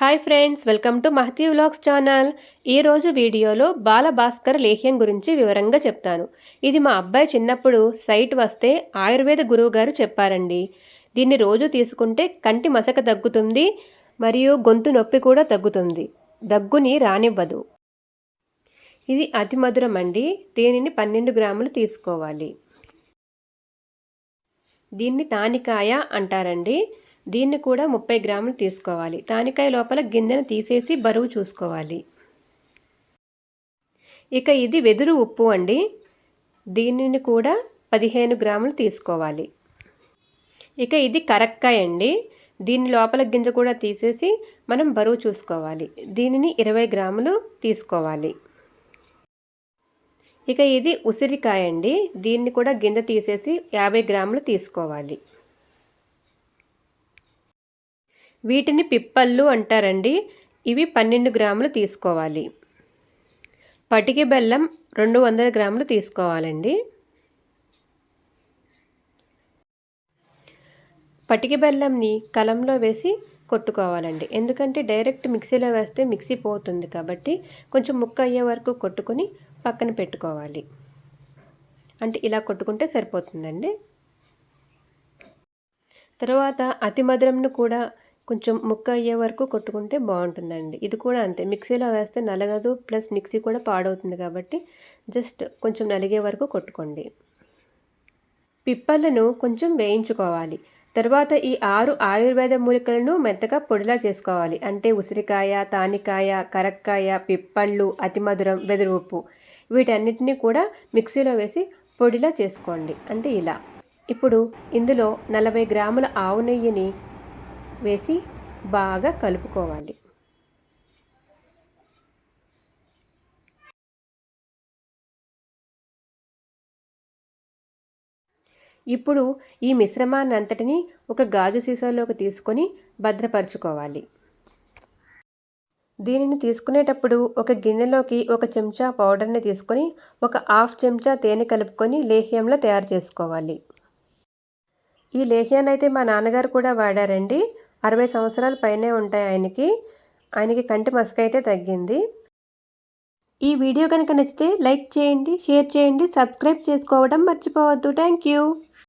Hi friends welcome to Mahathi vlogs channel. ఈరోజు వీడియోలో బాలభాస్కర్ లేహ్యం గురించి వివరంగా చెప్తాను. ఇది మా అబ్బాయి చిన్నప్పుడు సైట్ వస్తే ఆయుర్వేద గురువు గారు చెప్పారండి. దీన్ని రోజు తీసుకుంటే కంటి మసక తగ్గుతుంది మరియు గొంతు నొప్పి కూడా తగ్గుతుంది. దగ్గుని రానివ్వదు. ఇది అతి మధురం అండి. దీనిని పన్నెండు గ్రాములు తీసుకోవాలి. దీన్ని తానికాయ అంటారండి. దీన్ని కూడా ముప్పై గ్రాములు తీసుకోవాలి. తానికాయ లోపల గింజను తీసేసి బరువు చూసుకోవాలి. ఇక ఇది వెదురు ఉప్పు అండి. దీనిని కూడా పదిహేను గ్రాములు తీసుకోవాలి. ఇక ఇది కరక్కాయ అండి. దీని లోపల గింజ కూడా తీసేసి మనం బరువు చూసుకోవాలి. దీనిని ఇరవై గ్రాములు తీసుకోవాలి. ఇక ఇది ఉసిరికాయ అండి. దీన్ని కూడా గింజ తీసేసి యాభై గ్రాములు తీసుకోవాలి. వీటిని పిప్పళ్ళు అంటారండి. ఇవి పన్నెండు గ్రాములు తీసుకోవాలి. పటికి బెల్లం రెండు వందల గ్రాములు తీసుకోవాలండి. పటికి బెల్లంని కలంలో వేసి కొట్టుకోవాలండి. ఎందుకంటే డైరెక్ట్ మిక్సీలో వేస్తే మిక్సీ పోతుంది కాబట్టి కొంచెం ముక్క అయ్యే వరకు కొట్టుకొని పక్కన పెట్టుకోవాలి. అంటే ఇలా కొట్టుకుంటే సరిపోతుందండి. తర్వాత అతి మధురంను కూడా కొంచెం ముక్క అయ్యే వరకు కొట్టుకుంటే బాగుంటుందండి. ఇది కూడా అంతే. మిక్సీలో వేస్తే నలగదు ప్లస్ మిక్సీ కూడా పాడవుతుంది కాబట్టి జస్ట్ కొంచెం నలిగే వరకు కొట్టుకోండి. పిప్పలను కొంచెం వేయించుకోవాలి. తర్వాత ఈ ఆరు ఆయుర్వేద మూలికలను మెత్తగా పొడిలా చేసుకోవాలి. అంటే ఉసిరికాయ తానికాయ కరక్కాయ పిప్పళ్ళు అతిమధురం వెదురు ఉప్పు వీటన్నిటిని కూడా మిక్సీలో వేసి పొడిలా చేసుకోండి. అంటే ఇలా. ఇప్పుడు ఇందులో నలభై గ్రాముల ఆవు నెయ్యిని వేసి బాగా కలుపుకోవాలి. ఇప్పుడు ఈ మిశ్రమాన్ని అంతటిని ఒక గాజు సీసాలోకి తీసుకొని భద్రపరచుకోవాలి. దీనిని తీసుకునేటప్పుడు ఒక గిన్నెలోకి ఒక చెంచా పౌడర్ని తీసుకొని ఒక హాఫ్ చెంచా తేనె కలుపుకొని లేహ్యంలో తయారు చేసుకోవాలి. ఈ లేహ్యాన్ని అయితే మా నాన్నగారు కూడా వాడారండి. అరవై సంవత్సరాల పైనే ఉంటాయి ఆయనకి. ఆయనకి కంటి మసక అయితే తగ్గింది. ఈ వీడియో కనుక నచ్చితే లైక్ చేయండి షేర్ చేయండి సబ్స్క్రైబ్ చేసుకోవడం మర్చిపోవద్దు. Thank you